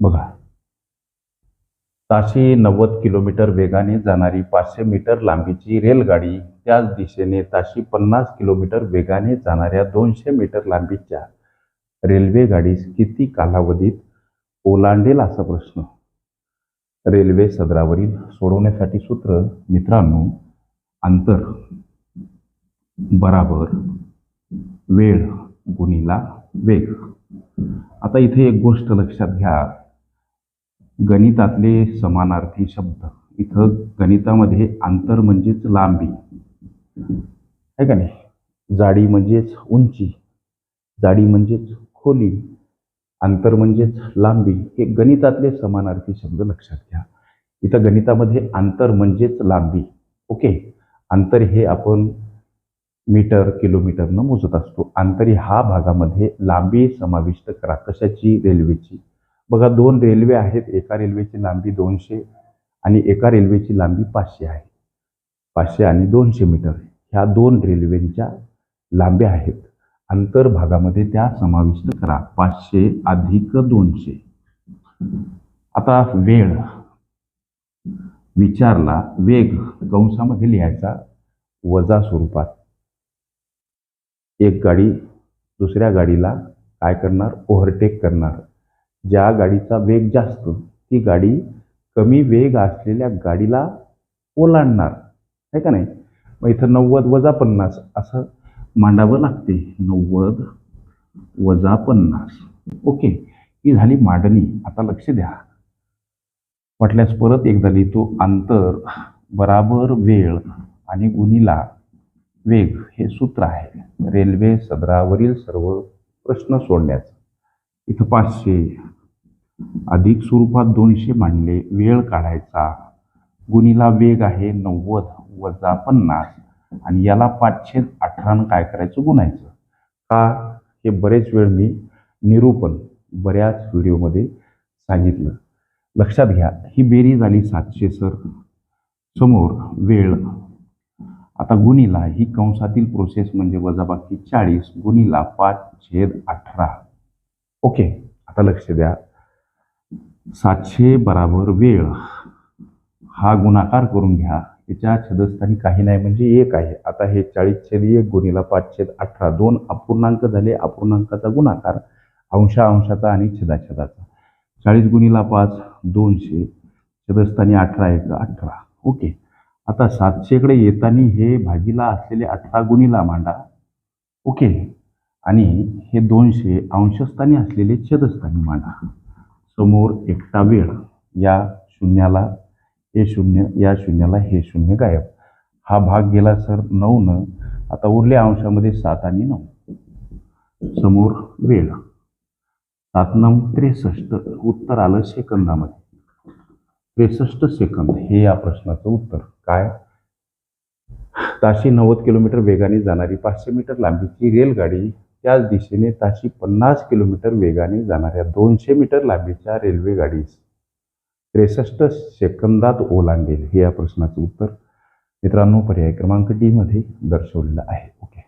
बघा. ताशी नव्वद किलोमीटर वेगाने जाणारी पाचशे मीटर लांबीची रेलगाडी त्याच दिशेने ताशी पन्नास किलोमीटर वेगाने जाणाऱ्या दोनशे मीटर लांबीच्या रेल्वे गाडीस किती कालावधीत ओलांडेल असा प्रश्न? रेल्वे सदरावरील सोडवण्यासाठी सूत्र मित्रांनो अंतर बराबर वेळ गुणीला वेग. आता इथे एक गोष्ट लक्षात घ्या. गणितातले समानार्थी शब्द. इथं गणितामध्ये अंतर म्हणजेच लांबी. आहे का नाही? जाडी म्हणजेच उंची. जाडी म्हणजेच खोली. अंतर म्हणजेच लांबी. हे गणितातले समानार्थी शब्द लक्षात घ्या. इथं गणितामध्ये अंतर म्हणजेच लांबी. ओके? अंतर हे आपण मीटर किलोमीटरनं मोजत असतो. अंतर हा भागामध्ये लांबी समाविष्ट करा. कशाची? रेल्वेची. बघा दोन रेल्वे आहेत. एका रेल्वेची लांबी दोनशे आणि एका रेल्वेची लांबी पाचशे आहे. पाचशे आणि दोनशे मीटर. ह्या दोन रेल्वेंच्या लांब्या आहेत. अंतर भागामध्ये त्या समाविष्ट करा. पाचशे अधिक दोनशे. आता वेळ. विचारला. वेग. कंसामध्ये लिहायचा वजा स्वरूपात. एक गाडी दुसऱ्या गाडीला काय करणार? ओव्हरटेक करणार. ज्या गाडीचा वेग जास्त ती गाडी कमी वेग असलेल्या गाडीला ओलांडणार. आहे का नाही? मग इथं नव्वद वजा पन्नास असं मांडावं लागते. नव्वद वजा पन्नास. ओके. ही झाली मांडणी. आता लक्ष द्या. म्हटल्यास परत एकदा लिहितो अंतर बराबर वेळ आणि गुणीला वेग हे सूत्र आहे. रेल्वे सदरावरील सर्व प्रश्न सोडण्याचं. इथं पाचशे अधिक स्वरूपात दोनशे मांडले वेळ काढायचा. गुणीला वेग आहे नव्वद वजा पन्नास आणि याला पाचशे अठरानं काय करायचं? गुणायचं. का? हे बरेच वेळ मी निरूपण बऱ्याच व्हिडिओमध्ये सांगितलं. लक्षात घ्या ही बेरी झाली सातशे सर. समोर वेळ. आता गुणीला ही कंसातील प्रोसेस म्हणजे वजाबाकी चाळीस गुणीला पाच छेद अठरा. ओके आता लक्ष द्या. सातशे बराबर वेळ. हा गुणाकार करून घ्या. याच्या छदस्थानी काही नाही म्हणजे एक आहे. आता हे चाळीस छेद एक गुणिला पाच छेद अठरा दोन अपूर्णांक झाले. अपूर्णांकाचा गुणाकार अंशा अंशाचा आणि छदाछदाचा. चाळीस गुणिला पाच दोनशे. छदस्थानी अठरा एक अठरा. ओके. आता सातशेकडे येताना हे भागीला असलेले अठरा गुणिला मांडा. ओके. आणि हे दोनशे अंशस्थानी असलेले छेदस्थानी मांडा. समोर एकटा वेळ या शून्याला हे शून्य या शून्याला हे शून्य गायब. हा भाग गेला सर नऊ न आता उरल्या अंशामध्ये सात आणि नऊ. समोर वेळ. सात नऊ त्रेसष्ट उत्तर आलं सेकंदामध्ये. त्रेसष्ट सेकंद हे या प्रश्नाचं उत्तर. काय? ताशी नव्वद किलोमीटर वेगाने जाणारी पाचशे मीटर लांबीची रेलगाडी त्याच दिशेने ताशी पन्नास किलोमीटर वेगाने जाणाऱ्या दोनशे मीटर लांबीच्या रेल्वे गाडीस त्रेसष्ट सेकंदात ओलांडेल हे या प्रश्नाचं उत्तर मित्रांनो पर्याय क्रमांक डी मध्ये दर्शवलेलं आहे. ओके.